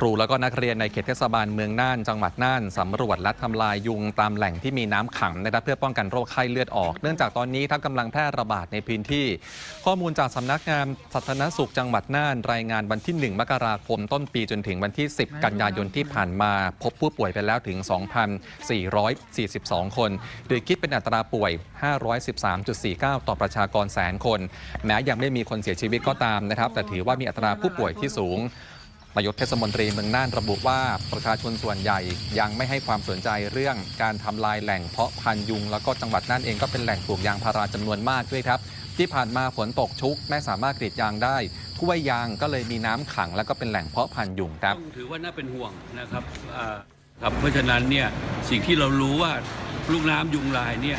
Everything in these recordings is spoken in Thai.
ครูแล้วก็นักเรียนในเขตเทศบาลเมืองน่านจังหวัดน่านสำรวจและทำลายยุงตามแหล่งที่มีน้ำขังนะครับเพื่อป้องกันโรคไข้เลือดออก เนื่องจากตอนนี้ทับกำลังแพร่ระบาดในพื้นที่ ข้อมูลจากสำนักงานสาธารณสุขจังหวัดน่าน รายงานวันที่ 1 มกราคมต้นปีจนถึงวันที่ 10 กันยายนที่ผ่านมา พบผู้ป่วยไปแล้วถึง 2,442 คนโดยคิดเป็นอัตราป่วย 513.49 ต่อประชากรแสนคน แม้ยังไม่มีคนเสียชีวิตก็ตามนะครับแต่ถือว่ามีอัตราผู้ป่วยที่สูง นายกเทศมนตรีเมืองน่านระบุว่าประชาชนส่วนใหญ่ยังไม่ให้ความสนใจเรื่องการทำลายแหล่งเพาะพันยุง แล้วก็จังหวัดน่านเองก็เป็นแหล่งปลูกยางพาราจำนวนมากด้วยครับ ที่ผ่านมาฝนตกชุก ไม่สามารถกรีดยางได้ถ้วยยางก็เลยมีน้ำขัง แล้วก็เป็นแหล่งเพาะพันยุงครับถือว่าน่าเป็นห่วงนะครับครับเพราะฉะนั้นเนี่ยสิ่งที่เรารู้ว่าลูกน้ำยุงลายเนี่ย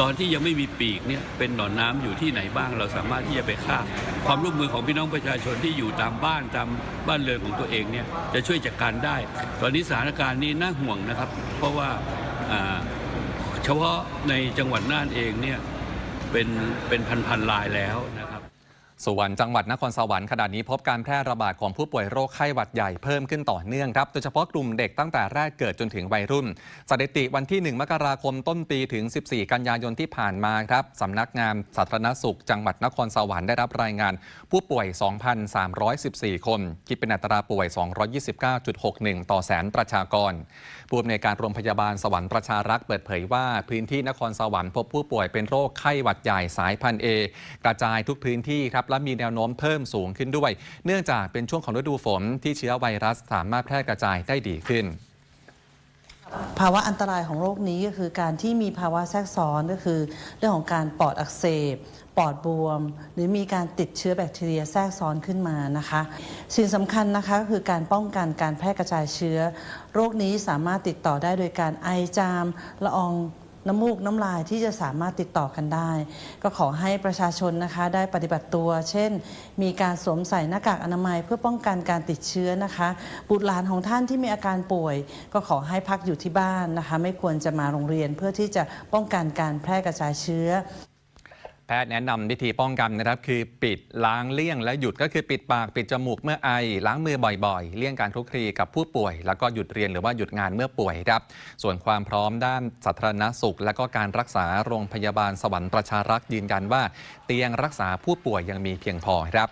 ตอนที่ยังไม่มีปีกเนี่ยเป็นหนอนน้ำอยู่ที่ไหนบ้าง เราสามารถที่จะไปฆ่า ความร่วมมือของพี่น้องประชาชนที่อยู่ตามบ้านตามบ้านเรือนของตัวเองเนี่ยจะช่วยจัดการได้ ตอนนี้สถานการณ์นี้น่าห่วงนะครับ เพราะว่าอ่าเฉพาะในจังหวัดน่านเองเนี่ยเป็นเป็นพันๆรายแล้วนะครับ ส่วนจังหวัดนครสวรรค์ขณะนี้พบการแพร่ระบาดของผู้ป่วยโรคไข้หวัดใหญ่เพิ่มขึ้นต่อเนื่องครับ โดยเฉพาะกลุ่มเด็กตั้งแต่แรกเกิดจนถึงวัยรุ่น สถิติวันที่ 1 มกราคมต้นปีถึง 14 กันยายนที่ผ่านมาครับสำนักงานสาธารณสุข จังหวัดนครสวรรค์ได้รับรายงาน ผู้ป่วย 2,314 คน คิดเป็นอัตราป่วย 229.61 ต่อแสนประชากร ผู้อำนวยการโรงพยาบาลสวรรค์ประชารักษ์เปิดเผยว่าพื้นที่นครสวรรค์พบผู้ป่วยเป็นโรคไข้หวัดใหญ่สายพันธุ์เอกระจายทุกพื้นที่ครับและมีแนวโน้มเพิ่มสูงขึ้นด้วย เนื่องจากเป็นช่วงของฤดูฝนที่เชื้อไวรัสสามารถแพร่กระจายได้ดีขึ้นภาวะอันตรายของโรคนี้ก็คือการที่มีภาวะแทรกซ้อนก็คือ เรื่องของการปอดอักเสบ ปอดบวม หรือมีการติดเชื้อแบคทีเรียแทรกซ้อนขึ้นมานะคะสิ่งสำคัญนะคะก็คือการป้องกันการแพร่กระจายเชื้อ โรคนี้สามารถติดต่อได้โดยการไอจามละออง น้ำมูกน้ำลายที่จะสามารถติดต่อกันได้ ก็ขอให้ประชาชนนะคะได้ปฏิบัติตัว เช่น มีการสวมใส่หน้ากากอนามัยเพื่อป้องกันการติดเชื้อนะคะบุตรหลานของท่านที่มีอาการป่วย ก็ขอให้พักอยู่ที่บ้านนะคะ ไม่ควรจะมาโรงเรียนเพื่อที่จะป้องกันการแพร่กระจายเชื้อ แพทย์แนะนำวิธีป้องกันนะครับ คือปิดล้างเลี่ยงและหยุดก็คือปิดปากปิดจมูกเมื่อไอ ล้างมือบ่อยๆ เลี่ยงการคลุกคลีกับผู้ป่วย แล้วก็หยุดเรียนหรือว่าหยุดงานเมื่อป่วยครับ ส่วนความพร้อมด้านสาธารณสุข และก็การรักษาโรงพยาบาลสวรรค์ประชารักษ์ยืนยันว่า เตียงรักษาผู้ป่วยยังมีเพียงพอครับ